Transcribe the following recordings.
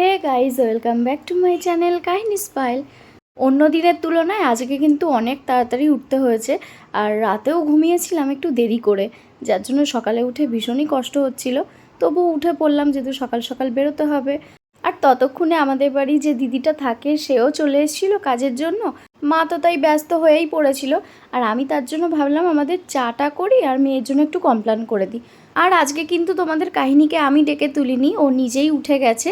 Hey guys welcome back to my channel কাহিনী স্পাইল। অন্য দিনের তুলনায় আজকে কিন্তু অনেক তাড়াতাড়ি উঠতে হয়েছে, আর রাতেও ঘুমিয়েছিলাম একটু দেরি করে, যার জন্য সকালে উঠে ভীষণই কষ্ট হচ্ছিল। তবু উঠে পড়লাম যেহেতু সকাল সকাল বেরোতে হবে। আর ততক্ষণে আমাদের বাড়ি যে দিদিটা থাকে, সেও চলে এসেছিল কাজের জন্য। মা তো তাই ব্যস্ত হয়েই পড়েছিল। আর আমি তার জন্য ভাবলাম আমাদের চাটা করি, আর মেয়ের জন্য একটু কমপ্লেন করে দিই। আর আজকে কিন্তু তোমাদের কাহিনীকে আমি ডেকে তুলিনি, ও নিজেই উঠে গেছে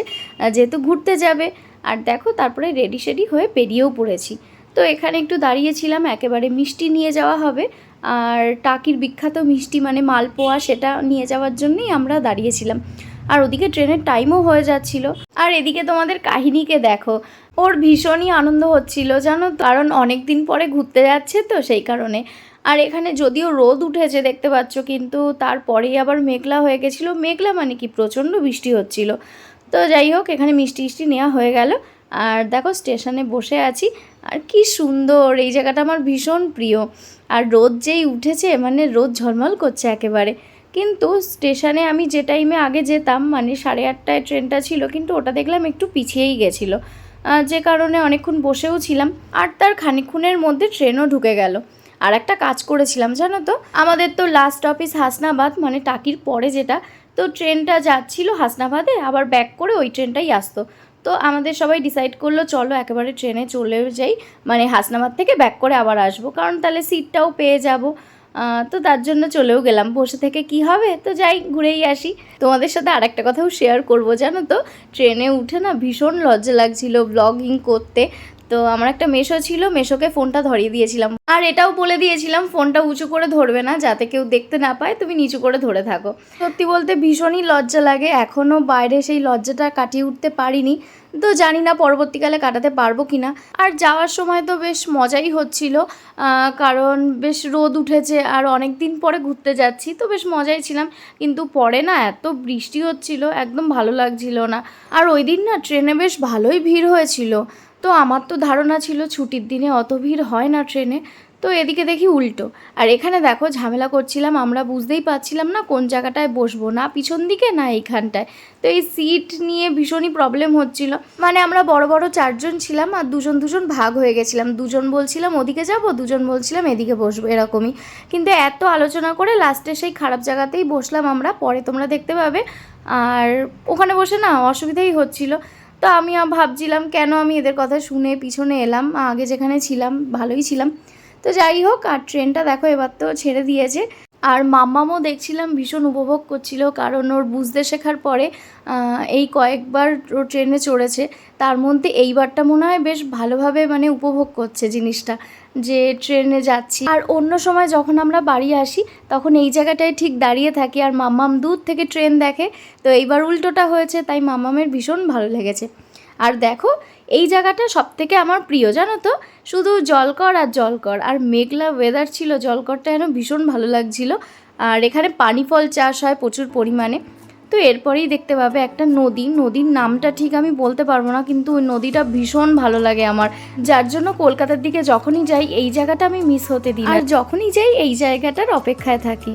যেহেতু ঘুরতে যাবে। আর দেখো, তারপরে রেডি সেডি হয়ে বেরিয়েও পড়েছি। তো এখানে একটু দাঁড়িয়েছিলাম, একেবারে মিষ্টি নিয়ে যাওয়া হবে। আর টাকির বিখ্যাত মিষ্টি মানে মালপোয়া, সেটা নিয়ে যাওয়ার জন্যই আমরা দাঁড়িয়েছিলাম। আর ওদিকে ট্রেনের টাইমও হয়ে যাচ্ছিল। আর এদিকে তোমাদের কাহিনীকে দেখো, ওর ভীষণই আনন্দ হচ্ছিল, জানো? কারণ অনেক দিন পরে ঘুরতে যাচ্ছে তো, সেই কারণে। আর এখানে যদিও রোদ উঠেছে, দেখতে পাচ্ছ, কিন্তু তারপরেই আবার মেঘলা হয়ে গেছিল। মেঘলা মানে কি? প্রচণ্ড বৃষ্টি হচ্ছিল। তো যাই হোক, এখানে মিষ্টি মিষ্টি নেওয়া হয়ে গেল। আর দেখো, স্টেশনে বসে আছি। আর কি সুন্দর, এই জায়গাটা আমার ভীষণ প্রিয়। আর রোদ যেই উঠেছে মানে রোদ ঝলমল করছে একেবারে। কিন্তু স্টেশনে আমি যে টাইমে আগে যেতাম মানে সাড়ে আটটায় ট্রেনটা ছিল, কিন্তু ওটা দেখলাম একটু পিছিয়েই গেছিল। যে কারণে অনেকক্ষণ বসেও ছিলাম। আর তার খানিকক্ষণের মধ্যে ট্রেনও ঢুকে গেল। আর একটা কাজ করেছিলাম, জানো তো? আমাদের তো লাস্ট অফিস হাসনাবাদ মানে টাকির পরে যেটা, তো ট্রেনটা যাচ্ছিল হাসনাবাদে, আবার ব্যাক করে ওই ট্রেনটাই আসতো। তো আমাদের সবাই ডিসাইড করল, চলো একেবারে ট্রেনে চলে যাই মানে হাসনাবাদ থেকে ব্যাক করে আবার আসব, কারণ তাহলে সিটটাও পেয়ে যাব। তো তার জন্য চলেও গেলাম, বসে থেকে কি হবে? তো যাই, ঘুরেই আসি। তোমাদের সাথে আর একটা কথাও শেয়ার করব, জানো তো? ট্রেনে উঠে না ভীষণ লজ্জা লাগছিল ব্লগিং করতে। তো আমার একটা মেশো ছিল মেশোকে ফোনটা ধরিয়ে দিয়েছিলাম আর এটাও বলে দিয়েছিলাম, ফোনটা উঁচু করে ধরবে না, যাতে কেউ দেখতে না পায়, তুমি নিচু করে ধরে থাকো। সত্যি বলতে ভীষণই লজ্জা লাগে এখনও বাইরে সেই লজ্জাটা কাটিয়ে উঠতে পারিনি। তো জানি না পরবর্তীকালে কাটাতে পারব কি না আর যাওয়ার সময় তো বেশ মজাই হচ্ছিল কারণ বেশ রোদ উঠেছে, আর অনেক দিন পরে ঘুরতে যাচ্ছি, তো বেশ মজাই ছিলাম। কিন্তু পরে না এত বৃষ্টি হচ্ছিল, একদম ভালো লাগছিল না। আর ওই দিন না ট্রেনে বেশ ভালোই ভিড় হয়েছিল। তো আমার তো ধারণা ছিল ছুটির দিনে অত ভিড় হয় না ট্রেনে তো এদিকে দেখি উল্টো। আর এখানে দেখো ঝামেলা করছিলাম, আমরা বুঝতেই পারছিলাম না কোন জায়গাটায় বসবো, না পিছন দিকে, না এইখানটায়। তো এই সিট নিয়ে ভীষণই প্রবলেম হচ্ছিল। মানে আমরা বড় বড় চারজন ছিলাম আর দুজন দুজন ভাগ হয়ে গেছিলাম। দুজন বলছিলাম, ওদিকে যাব? দুজন বলছিলাম, এদিকে বসবো, এরকমই। কিন্তু এত আলোচনা করে লাস্টে সেই খারাপ জায়গাতেই বসলাম আমরা, পরে তোমরা দেখতে পাবে। আর ওখানে বসে না অসুবিধাই হচ্ছিল। তো আমি ভাবছিলাম, কেন আমি এদের কথা শুনে পিছনে এলাম? আগে যেখানে ছিলাম, ভালোই ছিলাম। তো যাই হোক, আর ট্রেনটা দেখো এবার তো ছেড়ে দিয়েছে। আর মাম্মামও দেখছিলাম, ভীষণ উপভোগ করছিল, কারণ ওর বুঝতে শেখার পরে এই কয়েকবার ও ট্রেনে চড়েছে। তার মধ্যে এইবারটা মনে হয় বেশ ভালোভাবে মানে উপভোগ করছে জিনিসটা, যে ট্রেনে যাচ্ছি। আর অন্য সময় যখন আমরা বাড়ি আসি, তখন এই জায়গাটায় ঠিক দাঁড়িয়ে থাকি, আর মাম্মাম দূর থেকে ট্রেন দেখে। তো এইবার উল্টোটা হয়েছে, তাই মাম্মামের ভীষণ ভালো লেগেছে। আর দেখো এই জায়গাটা সব থেকে আমার প্রিয়, জানো তো? শুধু জলকর আর জলকর, আর মেঘলা ওয়েদার ছিল, জলকরটা যেন ভীষণ ভালো লাগছিল। আর এখানে পানি ফল চাষ হয় প্রচুর পরিমাণে। তো এরপরেই দেখতে পাবে একটা নদী। নদীর নামটা ঠিক আমি বলতে পারব না, কিন্তু ওই নদীটা ভীষণ ভালো লাগে আমার। যার জন্য কলকাতার দিকে যখনই যাই, এই জায়গাটা আমি মিস হতে দিই আর যখনই যাই, এই জায়গাটার অপেক্ষায় থাকি।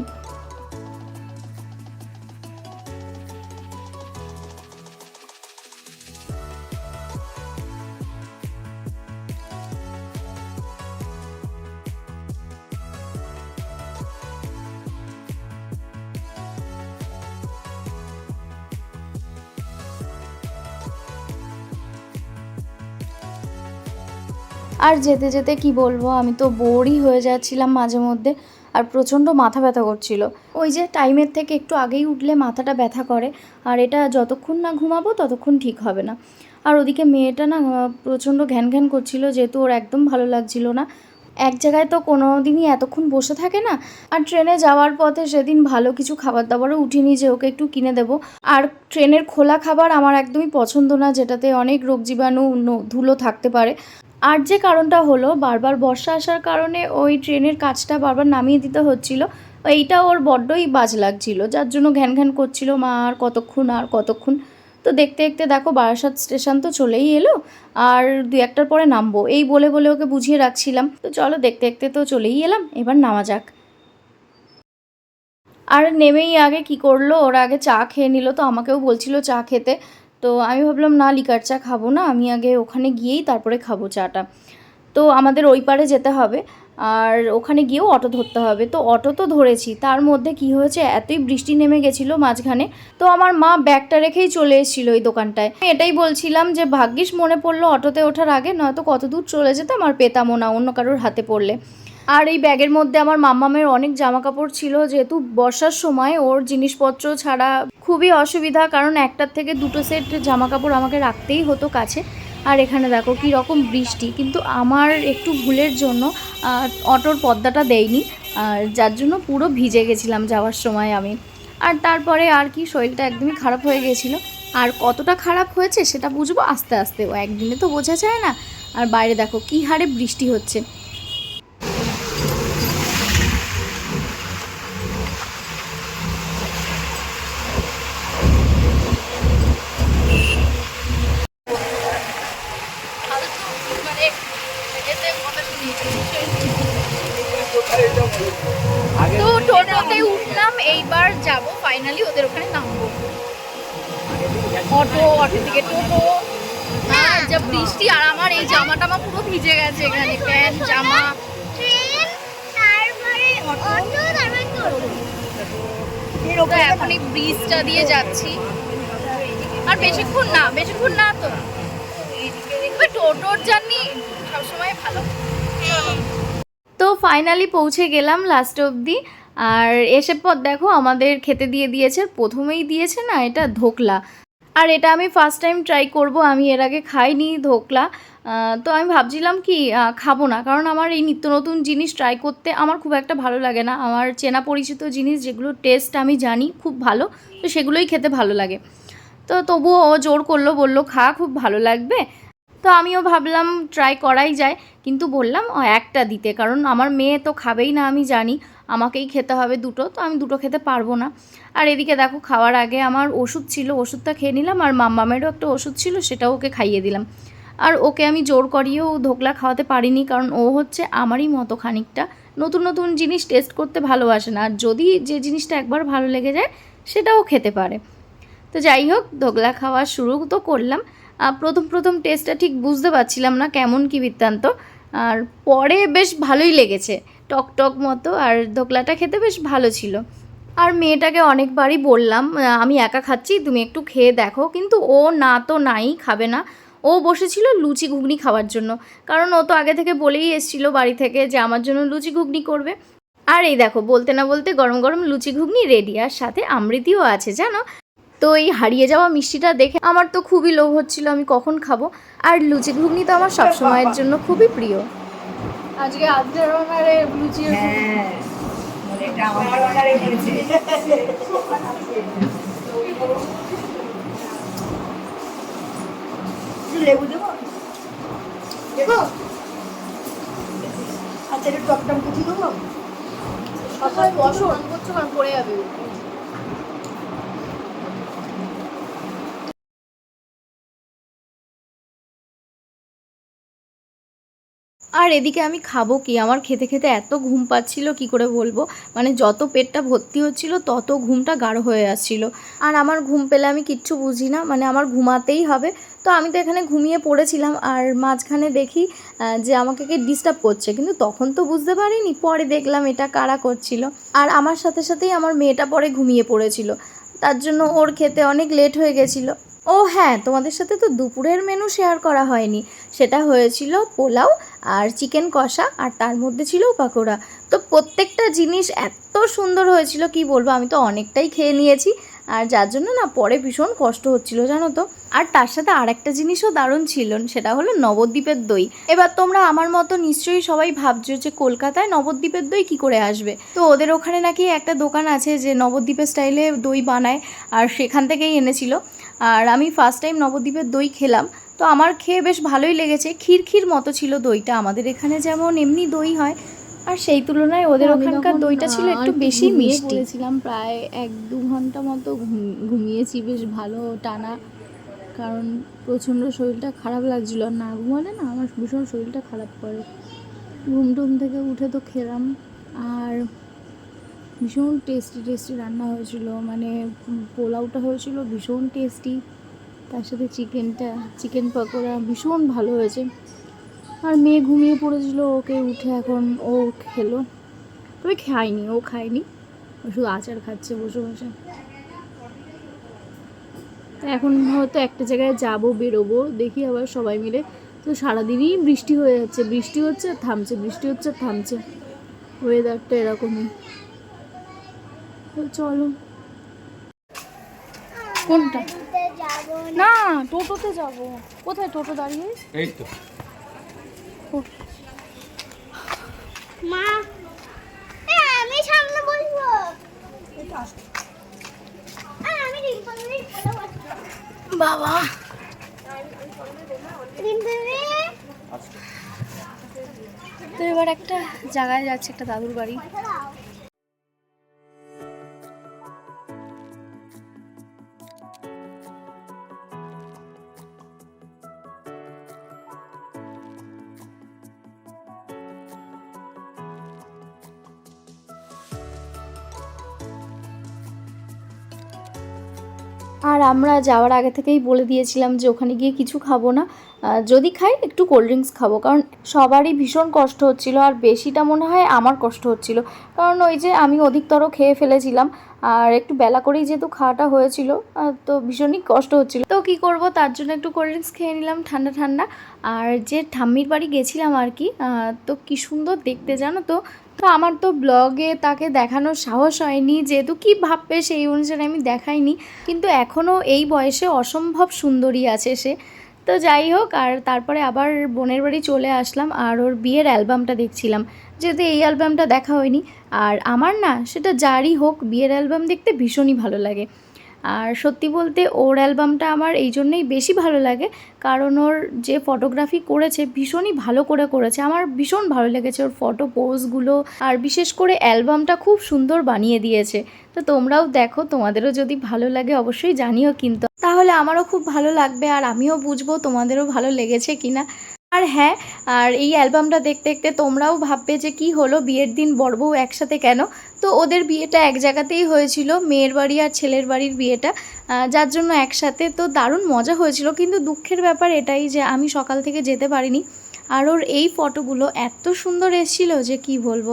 আর যেতে যেতে কি বলব, আমি তো বোরই হয়ে যাচ্ছিলাম মাঝে মধ্যে আর প্রচণ্ড মাথা ব্যথা করছিল। ওই যে টাইমের থেকে একটু আগেই উঠলে মাথাটা ব্যথা করে, আর এটা যতক্ষণ না ঘুমাবো ততক্ষণ ঠিক হবে না। আর ওদিকে মেয়েটা না প্রচণ্ড ঘ্যান ঘ্যান করছিল, যেহেতু ওর একদম ভালো লাগছিল না। এক জায়গায় তো কোনো দিনই এতক্ষণ বসে থাকে না, আর ট্রেনে যাওয়ার পথে সেদিন ভালো কিছু খাবার দাবারও উঠিনি যে ওকে একটু কিনে দেবো। আর ট্রেনের খোলা খাবার আমার একদমই পছন্দ না, যেটাতে অনেক রোগ জীবাণু ধুলো থাকতে পারে। আর যে কারণটা হলো, বারবার বর্ষা আসার কারণে ওই ট্রেনের কাজটা বারবার নামিয়ে দিতে হচ্ছিল। এইটা ওর বড্ডই বাজ লাগছিল, যার জন্য ঘ্যান ঘ্যান করছিল, মা, আর কতক্ষণ আর কতক্ষণ? তো দেখতে দেখতে দেখো, বারাসাত স্টেশন তো চলেই এলো, আর দু একটার পরে নামবো। এই বলে বলে ওকে বুঝিয়ে রাখছিলাম। তো চলো দেখতে দেখতে তো চলেই এলাম, এবার নামা যাক। আর নেমেই আগে কি করল? ওরা আগে চা খেয়ে নিল, তো আমাকেও বলছিল চা খেতে। তো আমি ভাবলাম, না, লিকার চা খাব না, আমি আগে ওখানে গিয়েই তারপরে খাব চাটা। তো আমাদের ওই পারে যেতে হবে, আর ওখানে গিয়েও অটো ধরতে হবে। তো অটো তো ধরেছি, তার মধ্যে কি হয়েছে, এতই বৃষ্টি নেমে গেছিল মাঝখানে, তো আমার মা ব্যাগটা রেখেই চলে এসেছিল ওই দোকানটায়। আমি এটাই বলছিলাম যে, ভাগ্যিস মনে পড়ল অটোতে ওঠার আগে, নয়তো কত দূর চলে যেতাম আর পেতামও না অন্য কারোর হাতে পড়লে। আর এই ব্যাগের মধ্যে আমার মাম্মামের অনেক জামা কাপড় ছিল, যেহেতু বর্ষার সময় ওর জিনিসপত্র ছাড়া খুবই অসুবিধা, কারণ একটার থেকে দুটো সেট জামা কাপড় আমাকে রাখতেই হতো কাছে। আর এখানে দেখো কী রকম বৃষ্টি, কিন্তু আমার একটু ভুলের জন্য অটোর পর্দাটা দেয়নি, আর যার জন্য পুরো ভিজে গেছিলাম যাওয়ার সময় আমি। আর তারপরে আর কি, শরীরটা একদমই খারাপ হয়ে গেছিল। আর কতটা খারাপ হয়েছে সেটা বুঝব আস্তে আস্তে, ও একদিনে তো বোঝা যায় না। আর বাইরে দেখো কী হারে বৃষ্টি হচ্ছে তো টোটোতে উঠলাম এইবার যাব ফাইনালি ওদের ওখানে নামবো অটো অটো থেকে টোটো আর যা বৃষ্টি আর আমার এই জামা টামা পুরো ভিজে গেছে এখানে। প্যান্ট জামা। তো এখন এই ব্রিজটা দিয়ে যাচ্ছি। আর বেশিক্ষণ না বেশিক্ষণ না তো। টোটোর জার্নি সবসময় ভালো। তো ফাইনালি পৌঁছে গেলাম লাস্ট অবধি। আর এসে পর দেখো আমাদের খেতে দিয়ে দিয়েছে প্রথমেই দিয়েছে না এটা ধোকলা। আর এটা আমি ফার্স্ট টাইম ট্রাই করব, আমি এর আগে খাইনি ধোকলা। তো আমি ভাবছিলাম কি খাব না, কারণ আমার এই নিত্য নতুন জিনিস ট্রাই করতে আমার খুব একটা ভালো লাগে না। আমার চেনা পরিচিত জিনিস যেগুলো টেস্ট আমি জানি, খুব ভালো, তো সেগুলোই খেতে ভালো লাগে। তো তবুও ও জোর করল, বলল, খা, খুব ভালো লাগবে। তো আমিও ভাবলাম ট্রাই করাই যায়, কিন্তু বললাম একটা দিতে। কারণ আমার মেয়ে তো খাবেই না, আমি জানি। আমাকেই খেতে হবে দুটো, তো আমি দুটো খেতে পারব না। আর এদিকে দেখো, খাওয়ার আগে আমার ওষুধ ছিল, ওষুধটা খেয়ে নিলাম, আর মাম্মামেরও একটা ওষুধ ছিল, সেটাও ওকে খাইয়ে দিলাম। আর ওকে আমি জোর করিয়েও ধোকলা খাওয়াতে পারিনি, কারণ ও হচ্ছে আমারই মতো খানিকটা। নতুন নতুন জিনিস টেস্ট করতে ভালোবাসে না, আর যদি যে জিনিসটা একবার ভালো লেগে যায়, সেটাও খেতে পারে। তো যাই হোক, ধোকলা খাওয়া শুরু তো করলাম। প্রথম প্রথম টেস্টটা ঠিক বুঝতে পারছিলাম না কেমন কি বৃত্তান্ত, আর পরে বেশ ভালোই লেগেছে। টক টক মতো আর ধোকলাটা খেতে বেশ ভালো ছিল। আর মেয়েটাকে অনেকবারই বললাম, আমি একা খাচ্ছি, তুমি একটু খেয়ে দেখো। কিন্তু ও না তো নাই, খাবে না। ও বসেছিল লুচি ঘুগনি খাওয়ার জন্য। কারণ ও তো আগে থেকে বলেই এসেছিল বাড়ি থেকে যে আমার জন্য লুচি ঘুগনি করবে। আর এই দেখো, বলতে না বলতে গরম গরম লুচি ঘুগনি রেডি আর সাথে আমৃতিও আছে, জানো? তো এই হারিয়ে যাওয়া মিষ্টিটা দেখে আমার তো খুবই লোভ হচ্ছিল, আমি কখন খাব? আর লুচি ঘুগনি তো আমার সবসময়ের জন্য খুবই প্রিয়। আজকে আজকের লুচি হ্যাঁ এটা আমার অর্ডারে হয়েছে লেবু দেবো? দেবো। আচ্ছা একটু টক টক কুচি দেবো? সকাল বসো অন করছ পড়ে যাবে। আর এদিকে আমি খাব কি? আমার খেতে খেতে এত ঘুম পাচ্ছিল, কি করে বলব? মানে যত পেটটা ভর্তি হচ্ছিল, তত ঘুমটা গাঢ় হয়ে আসছিল। আর আমার ঘুম পেলে আমি কিচ্ছু বুঝি না মানে আমার ঘুমাতেই হবে। তো আমি তো এখানে ঘুমিয়ে পড়েছিলাম আর মাঝখানে দেখি যে আমাকে কে ডিস্টার্ব করছে। কিন্তু তখন তো বুঝতে পারিনি, পরে দেখলাম এটা কারা করছিল। আর আমার সাথে সাথেই আমার মেয়েটা পরে ঘুমিয়ে পড়েছিল। তার জন্য ওর খেতে অনেক লেট হয়ে গেছিল। ও হ্যাঁ তোমাদের সাথে তো দুপুরের মেনু শেয়ার করা হয়নি। সেটা হয়েছিল পোলাও আর চিকেন কষা আর তার মধ্যে ছিল পাকোড়া। তো প্রত্যেকটা জিনিস এত সুন্দর হয়েছিল, কি বলব, আমি তো অনেকটাই খেয়ে নিয়েছি। আর যার জন্য না পরে ভীষণ কষ্ট হচ্ছিল, জানো তো। আর তার সাথে আরেকটা জিনিসও দারুণ ছিল, সেটা হলো নবদ্বীপের দই। এবার তোমরা আমার মতো নিশ্চয়ই সবাই ভাবছ যে কলকাতায় নবদ্বীপের দই কি করে আসবে। তো ওদের ওখানে নাকি একটা দোকান আছে যে নবদ্বীপের স্টাইলে দই বানায়, আর সেখান থেকেই এনেছিল। আর আমি ফার্স্ট টাইম নবদ্বীপের দই খেলাম। তো আমার খেয়ে বেশ ভালোই লেগেছে। ক্ষীর মতো ছিল দইটা। আমাদের এখানে যেমন এমনি দই হয় আর সেই তুলনায় ওদের ওখানকার দইটা ছিল একটু বেশি মিষ্টি। পড়েছিলাম প্রায় এক দু ঘণ্টা মতো ঘুম- ঘুমিয়েছি বেশ ভালো টানা। কারণ প্রচণ্ড শরীরটা খারাপ লাগছিল। আর না ঘুমালে না আমার ভীষণ শরীরটা খারাপ করে। ঘুম টুম থেকে উঠে তো খেলাম। আর ভীষণ টেস্টি টেস্টি রান্না হয়েছিল। মানে পোলাওটা হয়েছিল, ভীষণ টেস্টি তার সাথে চিকেনটা, চিকেন পকোড়া ভীষণ ভালো হয়েছে। আর মেয়ে ঘুমিয়ে পড়েছিল, ওকে উঠে এখন ও খেলো। তবে খায়নি, ও খায়নি। ও শুধু আচার খাচ্ছে বসে বসে। এখন হয়তো একটা জায়গায় যাব, বেরোবো, দেখি আবার সবাই মিলে। তো সারাদিনই বৃষ্টি হয়ে যাচ্ছে। বৃষ্টি হচ্ছে, থামছে, বৃষ্টি হচ্ছে, থামছে। ওয়েদারটা এরকমই। তো চলো। কোনটা? না না টোটোতে যাব। কোথায় টোটো দাঁড়িয়ে? এই তো। মা আমি সামনে বসবো। বাবা। তো এবার একটা জায়গায় যাচ্ছে একটা দাদুর বাড়ি। আমরা যাওয়ার আগে থেকেই বলে দিয়েছিলাম যে ওখানে গিয়ে কিছু খাব না। যদি খাই একটু কোল্ড ড্রিঙ্কস খাব। কারণ সবারই ভীষণ কষ্ট হচ্ছিল আর বেশিটা মনে হয় আমার কষ্ট হচ্ছিল। কারণ ওই যে আমি অধিকতর খেয়ে ফেলেছিলাম। আর একটু বেলা করেই যেহেতু খাওয়াটা হয়েছিল তো ভীষণই কষ্ট হচ্ছিল। তো কি করব, তার জন্য একটু কোল্ড ড্রিঙ্কস খেয়ে নিলাম ঠান্ডা ঠান্ডা। আর যে ঠাম্মির বাড়ি গেছিলাম আর কি তো কি সুন্দর দেখতে জানো তো? তো আমার তো ব্লগে তাকে দেখানোর সাহস হয়নি, যেহেতু কি ভাববে সেই অনুসারে আমি দেখাইনি। কিন্তু এখনও এই বয়সে অসম্ভব সুন্দরী আছে সে। তো যাই হোক, আর তারপরে আবার বোনের বাড়ি চলে আসলাম, আর ওর বিয়ের অ্যালবামটা দেখছিলাম। যেহেতু এই অ্যালবামটা দেখা হয়নি। আর আমার না, সেটা যারই হোক, বিয়ের অ্যালবাম দেখতে ভীষণই ভালো লাগে। আর সত্যি বলতে, ওর অ্যালবামটা আমার এই জন্যই বেশি ভালো লাগে। কারণ ওর যে ফটোগ্রাফি করেছে, ভীষণই ভালো করে করেছে। আমার ভীষণ ভালো লেগেছে ওর ফটো পোজগুলো আর বিশেষ করে অ্যালবামটা খুব সুন্দর বানিয়ে দিয়েছে। তো তোমরাও দেখো, তোমাদেরও যদি ভালো লাগে, অবশ্যই জানিও কিন্তু। তাহলে আমারও খুব ভালো লাগবে, আর আমিও বুঝব তোমাদেরও ভালো লেগেছে কিনা। আর হ্যাঁ আর এই অ্যালবামটা দেখতে দেখতে তোমরাও ভাববে যে কি হলো, বিয়ের দিন বড় বউ একসাথে কেন? তো ওদের বিয়েটা এক জায়গাতেই হয়েছিল, মেয়ের বাড়ি আর ছেলের বাড়ির বিয়েটা যার জন্য একসাথে। তো দারুণ মজা হয়েছিল, কিন্তু দুঃখের ব্যাপার এটাই যে আমি সকাল থেকে যেতে পারিনি। আর ওর এই ফটোগুলো এত সুন্দর এসেছিল যে কি বলব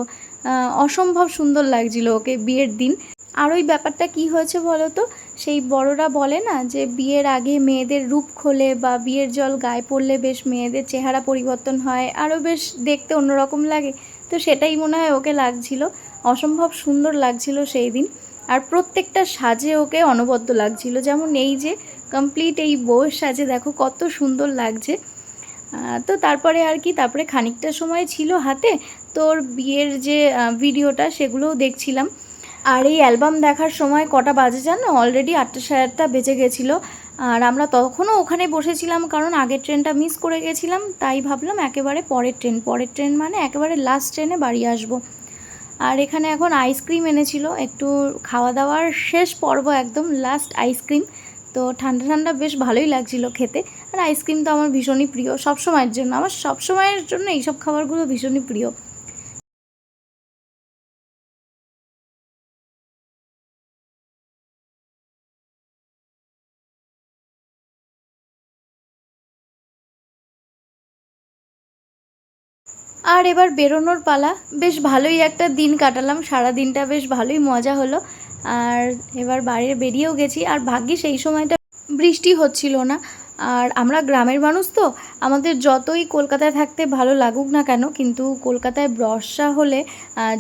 অসম্ভব সুন্দর লাগছিল ওকে বিয়ের দিন। আর ওই ব্যাপারটা কি হয়েছে বলো তো? সেই বড়রা বলে না যে বিয়ের আগে মেয়েদের রূপ খোলে বা বিয়ের জল গায়ে পড়লে বেশ মেয়েদের চেহারা পরিবর্তন হয়, আরও বেশ দেখতে অন্যরকম লাগে। তো সেটাই মনে হয় ওকে লাগছিল। অসম্ভব সুন্দর লাগছিল সেই দিন। আর প্রত্যেকটা সাজে ওকে অনবদ্য লাগছিল। যেমন এই যে কমপ্লিট এই বউয়ের সাজে দেখো কত সুন্দর লাগছে। তো তারপরে আর কি, তারপরে খানিকটা সময় ছিল হাতে। তোর বিয়ের যে ভিডিওটা সেগুলোও দেখছিলাম। আর এই অ্যালবাম দেখার সময় কটা বাজে জানো? অলরেডি আটটা সাড়ে আটটা বেজে গেছিল। আর আমরা তখনও ওখানে বসেছিলাম কারণ আগের ট্রেনটা মিস করে গেছিলাম, তাই ভাবলাম একেবারে পরের ট্রেন। পরের ট্রেন মানে একেবারে লাস্ট ট্রেনে বাড়ি আসব। আর এখানে এখন আইসক্রিম এনেছিল, একটু খাওয়া দাওয়ার শেষ পর্ব একদম লাস্ট আইসক্রিম তো ঠান্ডা ঠান্ডা বেশ ভালোই লাগছিল খেতে। আর আইসক্রিম তো আমার ভীষণই প্রিয় সব সময়ের জন্য। আমার সব সময়ের জন্য এইসব খাবারগুলো ভীষণই প্রিয়। আর এবার বেরোনোর পালা। বেশ ভালোই একটা দিন কাটালাম সারা দিনটা বেশ ভালোই মজা হলো। আর এবার বাইরে বেরিয়েও গেছি, আর ভাগ্যে সেই সময়টা বৃষ্টি হচ্ছিল না। আর আমরা গ্রামের মানুষ তো, আমাদের যতই কলকাতায় থাকতে ভালো লাগুক না কেন, কিন্তু কলকাতায় বর্ষা হলে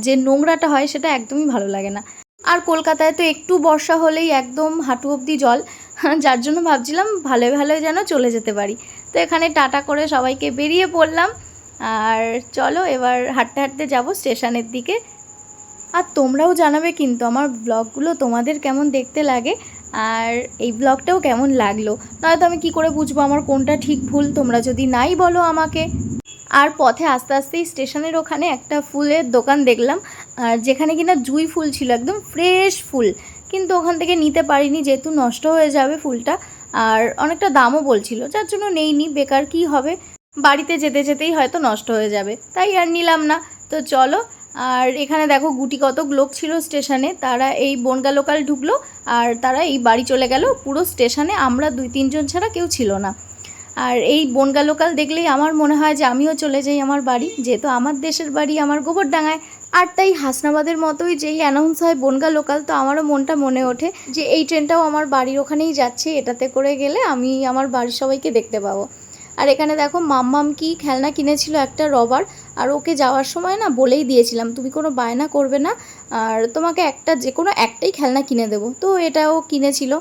যে নোংরাটা হয় সেটা একদমই ভালো লাগে না। আর কলকাতায় তো একটু বর্ষা হলেই একদম হাঁটু অবধি জল যার জন্য ভাবছিলাম ভালো ভালো যেন চলে যেতে পারি। তো এখানে টাটা করে সবাইকে বেরিয়ে পড়লাম। আর চলো এবার হাঁটতে হাঁটতে যাব স্টেশনের দিকে। আর তোমরাও জানাবে কিন্তু আমার ব্লগগুলো তোমাদের কেমন দেখতে লাগে আর এই ব্লগটাও কেমন লাগল। নয়তো আমি কি করে বুঝব আমার কোনটা ঠিক ভুল, তোমরা যদি নাই বলো আমাকে। আর পথে আস্তে আস্তেই স্টেশনের ওখানে একটা ফুলের দোকান দেখলাম, আর যেখানে কিনা জুঁই ফুল ছিল, একদম ফ্রেশ ফুল। কিন্তু ওখান থেকে নিতে পারিনি, যেহেতু নষ্ট হয়ে যাবে ফুলটা। আর অনেকটা দামও বলছিল, যার জন্য নেইনি, বেকার কি হবে? বাড়িতে যেতে যেতেই হয়তো নষ্ট হয়ে যাবে। তাই আর নিলাম না। তো চলো, আর এখানে দেখো গুটি কতক লোক ছিল স্টেশনে। তারা এই বনগা লোকাল ঢুকলো, আর তারা এই বাড়ি চলে গেল। পুরো স্টেশনে আমরা দুই তিনজন ছাড়া কেউ ছিল না। আর এই বনগা লোকাল দেখলেই আমার মনে হয় যে আমিও চলে যাই আমার বাড়ি, যেহেতু আমার দেশের বাড়ি, আমার গোবরডাঙ্গায়। আর তাই হাসনাবাদের মতোই যেই অ্যানাউন্স হয় বনগা লোকাল, তো আমারও মনটা মনে ওঠে যে এই ট্রেনটাও আমার বাড়ির ওখানেই যাচ্ছে, এটাতে করে গেলে আমি আমার বাড়ির সবাইকে দেখতে পাবো। আর এখানে দেখো মাম্মাম কি খেলনা কিনেছিল একটা রবার, আর ওকে যাওয়ার সময় না বলেই দিয়েছিলাম, তুমি কোনো বায়না করবে না, আর তোমাকে একটা যে কোনো একটাই খেলনা কিনে দেবো। তো এটাও কিনেছিল।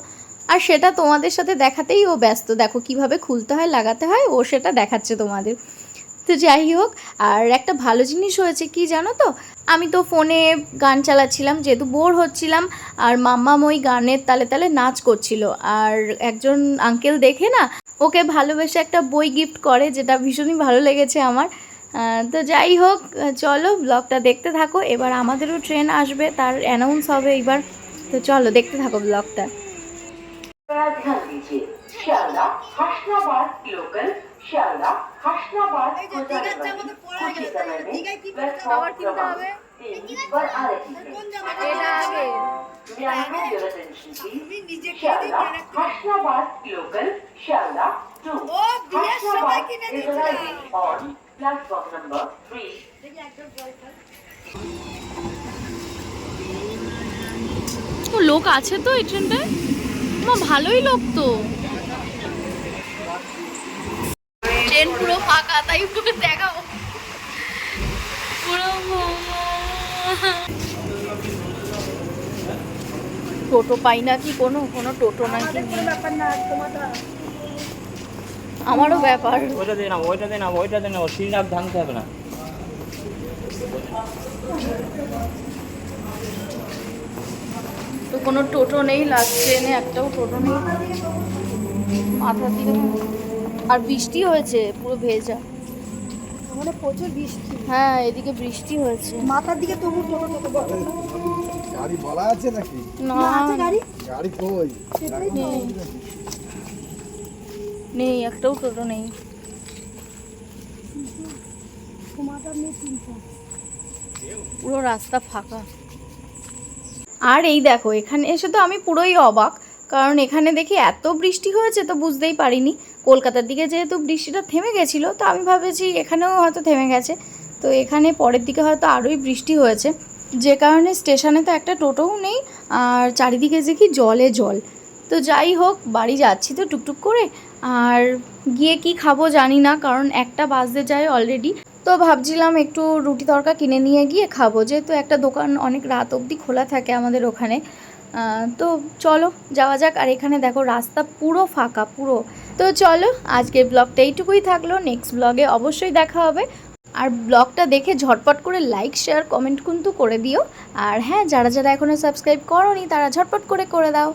আর সেটা তোমাদের সাথে দেখাতেই ও ব্যস্ত, দেখো কীভাবে খুলতে হয়, লাগাতে হয়, ও সেটা দেখাচ্ছে তোমাদের। তো যাই হোক, আর একটা ভালো জিনিস হয়েছে কি জানো তো? আমি তো ফোনে গান চালাচ্ছিলাম, যেহেতু বোর হচ্ছিলাম, আর মাম্মা ওই গানের তালে তালে নাচ করছিল। আর একজন আঙ্কেল দেখে না, ওকে ভালোবেসে একটা বই গিফট করে, যেটা ভীষণই ভালো লেগেছে আমার। তো যাই হোক, চলো ব্লগটা দেখতে থাকো। এবার আমাদেরও ট্রেন আসবে, তার অ্যানাউন্স হবে এবার তো চলো দেখতে থাকো ব্লগটা local Hasnabad local Sealdah to লোক আছে তো এই ট্রেনটা ভালোই লোক তো। ট্রেন পুরো ফাঁকা তাই পুরো দেখাবো। পুরো টোটো পাই না কি কোনো? কোনো টোটো নাকি নেই। আমারও ব্যাপার। ওইটা দিয়ে নাও ওইটা দিয়ে নাও ওইটা নাও সিঁড়ি আপ ভাঙতে হবে না। তো কোনো টোটো নেই লাস্ট ট্রেনে একটাও টোটো নেই। মাথা দিয়ে আর বৃষ্টি হয়েছে পুরো ভেজা। মানে প্রচুর বৃষ্টি। হ্যাঁ এদিকে বৃষ্টি হয়েছে। মাথার দিকে তবু টোটো টোটো গাড়ি বলা আছে নাকি? না। গাড়ি। গাড়ি কই? নেই। নেই একটাও টোটো নেই। পুরো রাস্তা ফাঁকা। আর এই দেখো এখানে এসে তো আমি পুরোই অবাক কারণ এখানে দেখি এত বৃষ্টি হয়েছে তো বুঝতেই পারিনি। কলকাতার দিকে যেহেতু বৃষ্টিটা থেমে গেছিল, তো আমি ভাবেছি এখানেও হয়তো থেমে গেছে। তো এখানে পরের দিকে হয়তো আরোই বৃষ্টি হয়েছে। যে কারণে স্টেশনে তো একটা টোটোও নেই, আর চারিদিকে দেখি জলে জল। তো যাই হোক, বাড়ি যাচ্ছি তো টুকটুক করে। আর গিয়ে কি খাব জানি না, কারণ একটা বাজতে যায় অলরেডি তো ভাবছিলাম একটু রুটি তরকা কিনে নিয়ে গিয়ে খাব, যেহেতু একটা দোকান অনেক রাত অবধি খোলা থাকে আমাদের ওখানে। তো চলো, যাওয়া যাক। আর এখানে দেখো, রাস্তা পুরো ফাঁকা, পুরো। তো চলো, আজকের ব্লগটা এইটুকুই থাকল। নেক্সট ব্লগে অবশ্যই দেখা হবে। আর ব্লগটা দেখে ঝটপট করে লাইক শেয়ার কমেন্ট কিন্তু করে দিও। আর হ্যাঁ যারা যারা এখনও সাবস্ক্রাইব করোনি, তারা ঝটপট করে করে দাও।